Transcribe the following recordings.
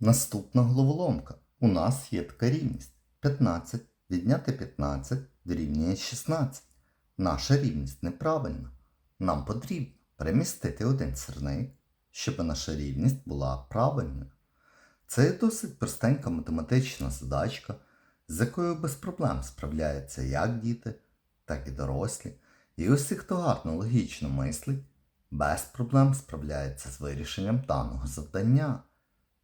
Наступна головоломка. У нас є така рівність. 15 відняти 15 дорівнює 16. Наша рівність неправильна. Нам потрібно перемістити один сірник, щоб наша рівність була правильною. Це досить простенька математична задачка, з якою без проблем справляються як діти, так і дорослі. І усі, хто гарно логічно мислить, без проблем справляється з вирішенням даного завдання.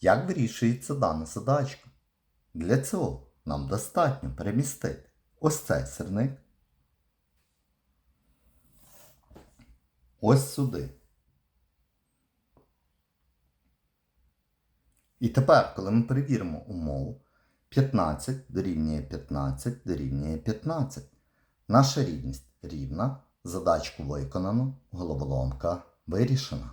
Як вирішується дана задачка? Для цього нам достатньо перемістити ось цей сирник ось сюди. І тепер, коли ми перевіримо умову, 15 дорівнює 15 дорівнює 15. Наша рівність рівна, задачку виконано, головоломка вирішена.